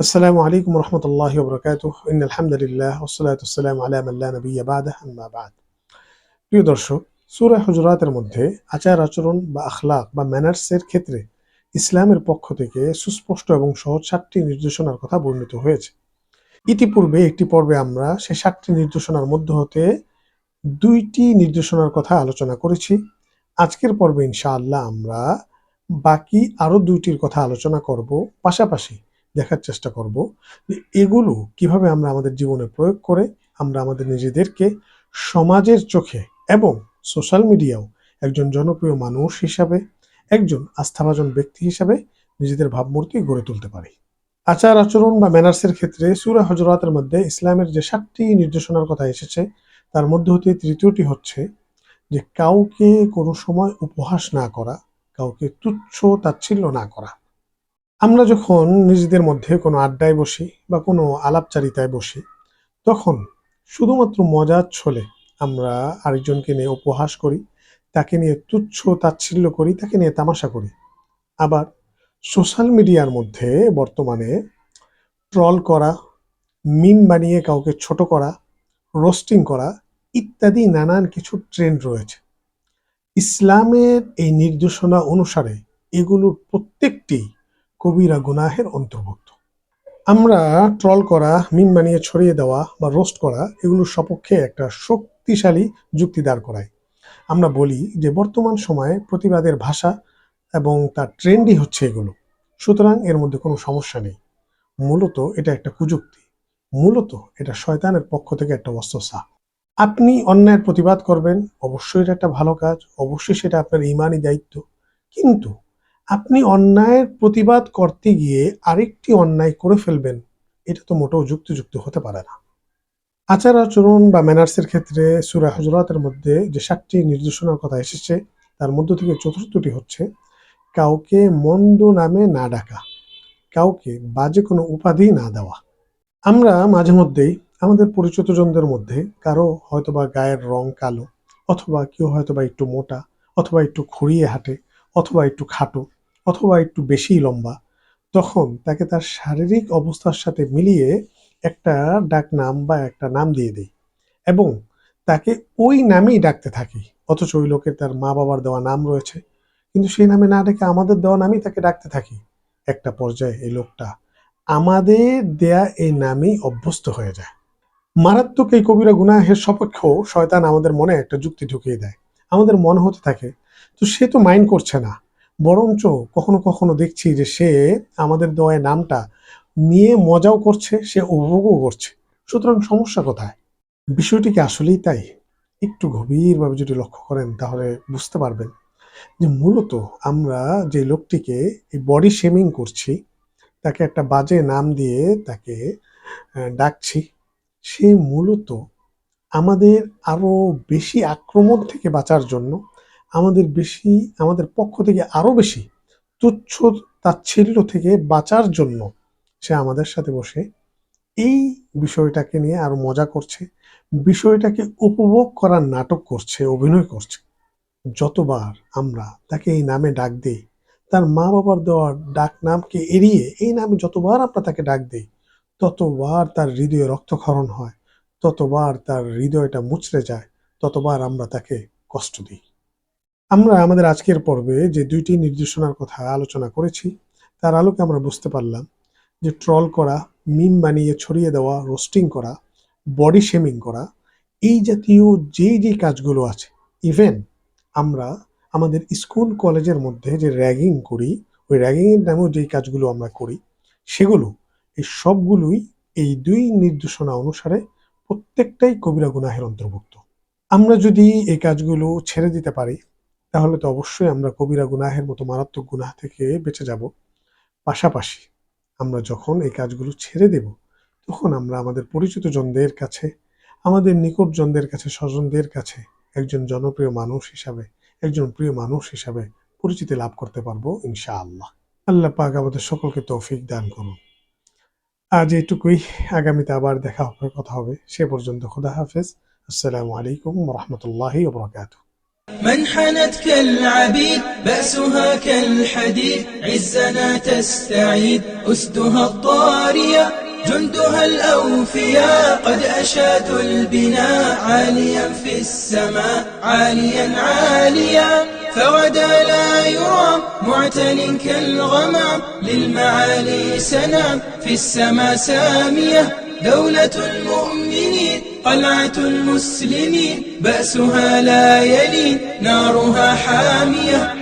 আসসালামু আলাইকুম রহমতুল্লাহ বরকাতুহ ইন আলহামদুলিল্লাহ ওসলাত আসসালাম আলাম আল্লাহ নবী বাদা আম্মা বাদ প্রিয় দর্শক, সূরা হুজরাতের মধ্যে আচার আচরণ বা আখলাক বা ম্যানার্সের ক্ষেত্রে ইসলামের পক্ষ থেকে সুস্পষ্ট এবং সহজ সাতটি নির্দেশনার কথা বর্ণিত হয়েছে। ইতিপূর্বে একটি পর্বে আমরা সে সাতটি নির্দেশনার মধ্য হতে দুইটি নির্দেশনার কথা আলোচনা করেছি। আজকের পর্বে ইনশাআল্লাহ আমরা বাকি আরও দুইটির কথা আলোচনা করব। পাশাপাশি দেখার চেষ্টা করব যে এগুলো কীভাবে আমরা আমাদের জীবনে প্রয়োগ করে আমরা আমাদের নিজেদেরকে সমাজের চোখে এবং সোশ্যাল মিডিয়াও একজন জনপ্রিয় মানুষ হিসাবে, একজন আস্থাভাজন ব্যক্তি হিসাবে নিজেদের ভাবমূর্তি গড়ে তুলতে পারি। আচার আচরণ বা ম্যানার্সের ক্ষেত্রে সুরা হজরাতের মধ্যে ইসলামের যে সাতটি নির্দেশনার কথা এসেছে, তার মধ্যে হতে তৃতীয়টি হচ্ছে যে কাউকে কোনো সময় উপহাস না করা, কাউকে তুচ্ছ তাচ্ছিল্য না করা। আমরা যখন নিজেদের মধ্যে কোনো আড্ডায় বসি বা কোনো আলাপচারিতায় বসি, তখন শুধুমাত্র মজার ছলে আমরা আরেকজনকে নিয়ে উপহাস করি, তাকে নিয়ে তুচ্ছ তাচ্ছিল্য করি, তাকে নিয়ে তামাশা করি। আবার সোশ্যাল মিডিয়ার মধ্যে বর্তমানে ট্রল করা, মিম বানিয়ে কাউকে ছোট করা, রোস্টিং করা ইত্যাদি নানান কিছু ট্রেন্ড রয়েছে। ইসলামের এই নির্দেশনা অনুসারে এগুলোর প্রত্যেকটি কবিরা গুনাহের অন্তর্ভুক্ত। আমরা ট্রল করা মিম বানিয়ে ছড়িয়ে দেওয়া বা রোস্ট করা এগুলোর সপক্ষে একটা শক্তিশালী যুক্তি দাঁড় করায়। আমরা বলি যে বর্তমান সময়ে প্রতিবাদের ভাষা এবং তার ট্রেন্ডই হচ্ছে এগুলো। সুতরাং এর মধ্যে কোনো সমস্যা নেই। মূলত এটা একটা কুযুক্তি। মূলত এটা শয়তানের পক্ষ থেকে একটা অস্ত্রসা আপনি অন্যায়ের প্রতিবাদ করবেন, অবশ্যই এটা একটা ভালো কাজ, অবশ্যই সেটা আপনার ইমানই দায়িত্ব। কিন্তু আপনি অন্যায়ের প্রতিবাদ করতে গিয়ে আরেকটি অন্যায় করে ফেলবেন, এটা তো মোটেও যুক্তিযুক্ত হতে পারে না। আচার আচরণ বা ম্যানার্সের ক্ষেত্রে সুরা হজরাতের মধ্যে যে সাতটি নির্দেশনার কথা এসেছে, তার মধ্য থেকে চতুর্থটি হচ্ছে, কাউকে মন্দ নামে না ডাকা, কাউকে বাজে কোনো উপাধি না দেওয়া। আমরা মাঝে মধ্যেই আমাদের পরিচিতজনদের মধ্যে কারও হয়তোবা গায়ের রং কালো, অথবা কেউ হয়তোবা একটু মোটা, অথবা একটু খুঁড়িয়ে হাঁটে, অথবা একটু খাটো অথবা একটু বেশি লম্বা, তখন তাকে তার শারীরিক অবস্থার সাথে মিলিয়ে একটা ডাক নাম বা একটা নাম দিয়ে দেই এবং তাকে ওই নামেই ডাকতে থাকি, অথচ ওই লোকের তার মা বাবার দেওয়া নাম রয়েছে। কিন্তু সেই নামে না ডেকে আমাদের দেওয়া নামই তাকে ডাকতে থাকি। একটা পর্যায়ে এই লোকটা আমাদের দেয়া এই নামেই অভ্যস্ত হয়ে যায়। মারাত্মক এই কবিরা গুনাহের সপক্ষেও শয়তান আমাদের মনে একটা যুক্তি ঢুকিয়ে দেয়। আমাদের মনে হতে থাকে, তো সে তো মাইন্ড করছে না। বরঞ্চ কখনো কখনো দেখছি যে সে আমাদের দেওয়ায় নামটা নিয়ে মজাও করছে, সে উপভোগও করছে। সুতরাং সমস্যা কোথায়? বিষয়টি কি আসলেই তাই? একটু গভীরভাবে যদি লক্ষ্য করেন তাহলে বুঝতে পারবেন যে মূলত আমরা যে লোকটিকে এই বডি শেমিং করছি, তাকে একটা বাজে নাম দিয়ে তাকে ডাকছি, সে মূলত আমাদের আরও বেশি আক্রমণ থেকে বাঁচার জন্য আমাদের বেশি, আমাদের পক্ষ থেকে আরও বেশি তুচ্ছ তাচ্ছিল্য থেকে বাঁচার জন্য সে আমাদের সাথে বসে এই বিষয়টাকে নিয়ে আরও মজা করছে, বিষয়টাকে উপভোগ করার নাটক করছে, অভিনয় করছে। যতবার আমরা তাকে এই নামে ডাক দিই, তার মা বাবার দেওয়ার ডাক নামকে এড়িয়ে এই নামে যতবার আমরা তাকে ডাক দিই, ততবার তার হৃদয়ে রক্তক্ষরণ হয়, ততবার তার হৃদয়টা মুচড়ে যায়, ততবার আমরা তাকে কষ্ট দিই। আমরা আমাদের আজকের পর্বে যে দুইটি নির্দেশনার কথা আলোচনা করেছি, তার আলোকে আমরা বুঝতে পারলাম যে ট্রল করা, মিম বানিয়ে ছড়িয়ে দেওয়া, রোস্টিং করা, বডি শেমিং করা, এই জাতীয় যেই যেই কাজগুলো আছে, ইভেন আমরা আমাদের স্কুল কলেজের মধ্যে যে র্যাগিং করি, ওই র্যাগিংয়ের নামেও যেই কাজগুলো আমরা করি, সেগুলো এই সবগুলোই এই দুই নির্দেশনা অনুসারে প্রত্যেকটাই কবিরা গুনাহের অন্তর্ভুক্ত। আমরা যদি এই কাজগুলো ছেড়ে দিতে পারি তাহলে তো অবশ্যই আমরা কবিরা গুনাহের মতো মারাত্মক গুনাহ থেকে বেঁচে যাব। পাশাপাশি আমরা যখন এই কাজগুলো ছেড়ে দেব, তখন আমরা আমাদের পরিচিত জনদের কাছে, আমাদের নিকটজনদের কাছে, স্বজনদের কাছে একজন জনপ্রিয় মানুষ হিসাবে, একজন প্রিয় মানুষ হিসাবে পরিচিতি লাভ করতে পারব ইনশাআল্লাহ। আল্লাহ আল্লাহ পাক আমাদের সকলকে তৌফিক দান করুন। আজ এইটুকুই। আগামীতে আবার দেখা হবে, কথা হবে। সে পর্যন্ত খোদা হাফেজ। আসসালামু আলাইকুম রহমতুল্লাহি من حنت كالعبيد بأسها كالحديد عزنا تستعيد أسدها الطارية جندها الأوفياء قد أشادوا البناء عاليا في السماء عاليا عاليا فغدا لا يرام معتن كالغمام للمعالي سنام في السماء سامية دولة المؤمنين. قلعة المسلمين بأسها لا يلين نارها حامية.